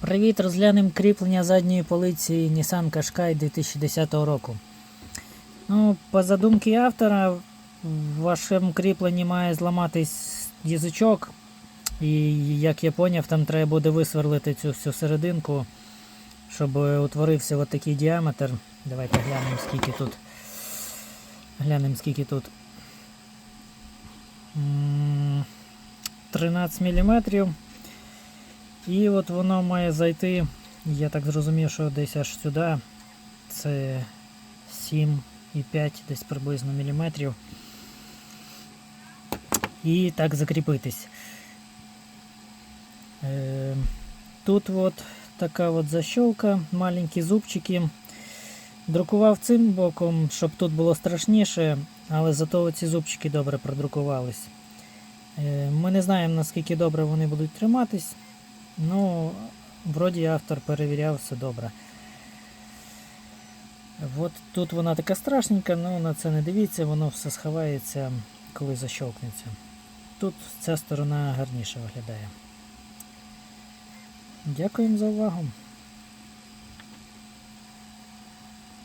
Привіт, розглянемо кріплення задньої полиці Nissan Qashqai 2010 року. Ну, по задумці автора, в вашому кріпленні має зламатись язичок. І як я поняв, там треба буде висверлити цю всю серединку, щоб утворився от діаметр. Давайте глянемо, скільки тут. Глянемо, скільки тут. 13 мм. І от воно має зайти, я так зрозумів, що десь аж сюди. Це 7,5 десь приблизно міліметрів. І так закріпитись. Е, Тут от така от защолка, маленькі зубчики. Друкував цим боком, щоб тут було страшніше, але зато ці зубчики добре продрукувались. Е, Ми не знаємо наскільки добре вони будуть триматись. Ну, вроді автор перевіряв все добре. От тут вона така страшненька, але на це не дивіться, воно все сховається, коли защолкнеться. Тут ця сторона гарніше виглядає. Дякуємо за увагу.